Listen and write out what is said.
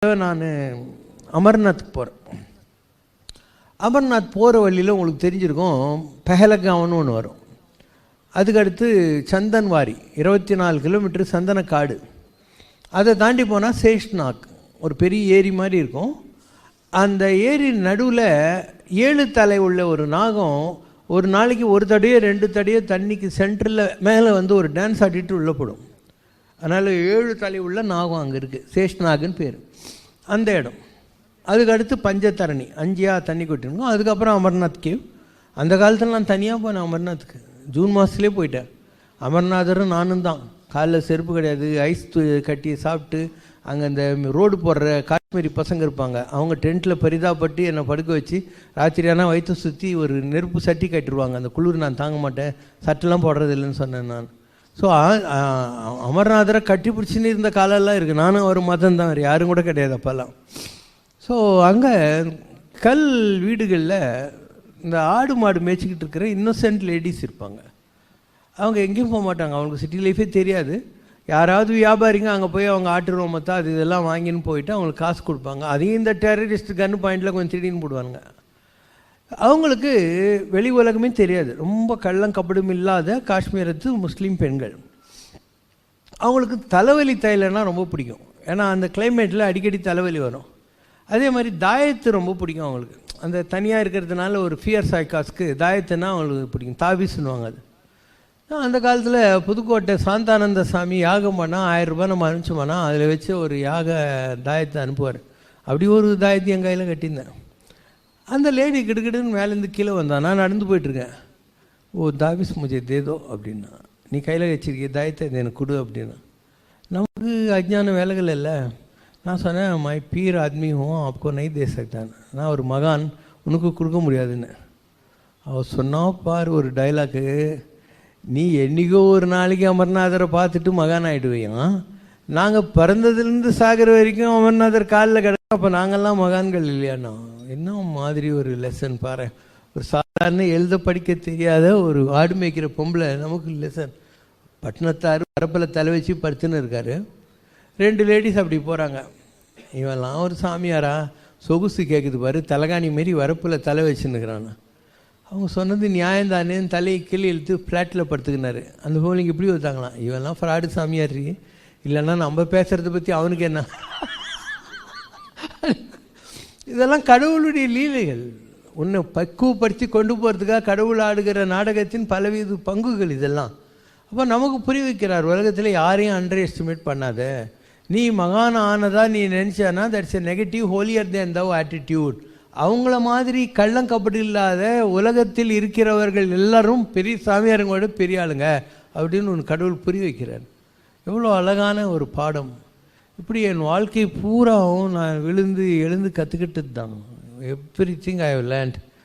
நான் அமர்நாத் போகிறேன் அமர்நாத் போகிற வழியில் உங்களுக்கு தெரிஞ்சிருக்கும் பெஹலகாவன்னு ஒன்று வரும். அதுக்கடுத்து சந்தன்வாரி இருபத்தி நாலு கிலோமீட்டர் சந்தனக்காடு. அதை தாண்டி போனால் சேஷ்நாக் ஒரு பெரிய ஏரி மாதிரி இருக்கும். அந்த ஏரி நடுவில் ஏழு தலை உள்ள ஒரு நாகம் ஒரு நாளைக்கு ஒரு தடையோ ரெண்டு தடையோ தண்ணிக்கு சென்டரில் மேலே வந்து ஒரு டான்ஸ் ஆடிட்டு உள்ளே போடும். அதனால் ஏழு தலை உள்ள நாகம் அங்கே இருக்குது சேஷ்நாகுன்னு பேர். அந்த இடம். அதுக்கு அடுத்து பஞ்சத்தரணி அஞ்சியாக தண்ணி கொட்டிருக்கோம். அதுக்கப்புறம் அமர்நாத் கேவ். அந்த காலத்தில் நான் தனியாக போனேன் அமர்நாத்துக்கு. ஜூன் மாதத்துலேயே போயிட்டேன். அமர்நாதரும் நானும் தான். காலில் செருப்பு கிடையாது. ஐஸ் கட்டி சாப்பிட்டு அங்கே அந்த ரோடு போடுற காஷ்மீரி பசங்க இருப்பாங்க. அவங்க டென்ட்டில் பரிதாபப்பட்டு என்னை படுக்க வச்சு ராத்திரி ஆனால் வயிற்று சுற்றி ஒரு நெருப்பு சட்டி கட்டிடுவாங்க அந்த குளிர் நான் தாங்க மாட்டேன். சட்டெல்லாம் போடுறது இல்லைன்னு சொன்னேன் நான். ஸோ அமர்நாதரை கட்டி பிடிச்சின்னு இருந்த காலம்லாம் இருக்குது நானும் ஒரு மதம் தான். வேறு யாரும் கூட கிடையாது அப்போல்லாம். ஸோ அங்கே கல் வீடுகளில் இந்த ஆடு மாடு மேய்ச்சிக்கிட்டு இருக்கிற இன்னோசென்ட் லேடிஸ் இருப்பாங்க. அவங்க எங்கேயும் போக மாட்டாங்க. அவங்களுக்கு சிட்டி லைஃபே தெரியாது. யாராவது வியாபாரிங்க அங்கே போய் அவங்க ஆட்டு ரோமத்தை அது இதெல்லாம் வாங்கின்னு போயிட்டு அவங்களுக்கு காசு கொடுப்பாங்க. அதையும் இந்த டெரரிஸ்ட் கன் பாயிண்டில் கொஞ்சம் திடீர்னு போடுவாங்க அவங்களுக்கு வெளி உலகமே தெரியாது. ரொம்ப கள்ளம் கபடும் இல்லாத காஷ்மீரத்து முஸ்லீம் பெண்கள். அவங்களுக்கு தலைவலி தைலம்னா ரொம்ப பிடிக்கும். ஏன்னா அந்த கிளைமேட்டில் அடிக்கடி தலைவலி வரும். அதே மாதிரி தாயத்து ரொம்ப பிடிக்கும் அவங்களுக்கு. அந்த தனியாக இருக்கிறதுனால ஒரு ஃபியர் சாய்காஸ்க்கு தாயத்துனா அவங்களுக்கு பிடிக்கும். தாவிஸ்னுவாங்க அது. அந்த காலத்தில் புதுக்கோட்டை சாந்தானந்த சாமி யாகம் பண்ணால் ஆயிரம் ரூபாய் நம்ம அனுப்பிச்சோம்னா அதில் வச்சு ஒரு யாக தாயத்தை அனுப்புவார். அப்படி ஒரு தாயத்தை என் கையில் கட்டியிருந்தேன். அந்த லேடி கிடுகிடுன்னு மேலேருந்து கீழே வந்தான் நான் நடந்து போயிட்டுருக்கேன். ஓ தாவிஸ் முஜே தேதோ அப்படின்னா. நீ கையில் வச்சிருக்கிய தாயத்தை எனக்கு கொடு அப்படின்னா. நமக்கு அஜ்ஞான வேலைகள் இல்லை. நான் சொன்னேன் மை பீர் ஆத்மி அப்போ நை தே சக்தான் நான் ஒரு மகான் உனக்கு கொடுக்க முடியாதுன்னு. அவர் சொன்னா பார் ஒரு டைலாக்கு நீ என்னைக்கோ ஒரு நாளைக்கு அமர்நாதரை பார்த்துட்டு மகான் ஆகிடுவையான் நாங்கள் பிறந்ததுலேருந்து சாகிற வரைக்கும் அமர்நாதர் காலில் கிடக்கும் அப்போ நாங்கள்லாம் மகான்கள் இல்லையாண்ணா? என்ன மாதிரி ஒரு லெசன் பாரு. ஒரு சாதாரண எழுத படிக்க தெரியாத ஒரு ஆடு மேய்க்கிற பொம்பளை நமக்கு லெசன் பட்டினத்தார் வரப்பில் தலை வச்சு படுத்துன்னு இருக்காரு. ரெண்டு லேடிஸ் அப்படி போகிறாங்க இவெல்லாம் ஒரு சாமியாரா? சொகுசு கேட்குது பாரு. தலகாணி மாரி வரப்பில் தலை வச்சுன்னுக்கிறான் அவங்க சொன்னது நியாயம் தானேன்னு தலையை கீழே இழுத்து ஃப்ளாட்டில் படுத்துக்கினாரு. அந்த பொம்பளைங்க இப்படி வந்தாங்களாம் இவெல்லாம் ஃப்ராடு சாமியார். இல்லைன்னா நம்ம பேசுகிறத பற்றி அவனுக்கு என்ன? இதெல்லாம் கடவுளுடைய லீலைகள். உன்னை பக்குவப்படுத்தி கொண்டு போகிறதுக்காக கடவுள் ஆடுகிற நாடகத்தின் பலவித பங்குகள் இதெல்லாம். அப்போ நமக்கு புரிய வைக்கிறார் உலகத்தில் யாரையும் அண்டர் எஸ்டிமேட் பண்ணாத. நீ மகான் ஆனதாக நீ நினச்சானா that's a negative holier than thou attitude அவங்கள மாதிரி கள்ளம் கபடி இல்லாத உலகத்தில் இருக்கிறவர்கள் எல்லாரும் பெரிய சாமியாருங்களோட பெரிய ஆளுங்க அப்படின்னு ஒன்று கடவுள் புரிய வைக்கிறார். எவ்வளோ அழகான ஒரு பாடம். இப்படி என் வாழ்க்கை பூராவும் நான் விழுந்து எழுந்து கற்றுக்கிட்டது தான் everything I have land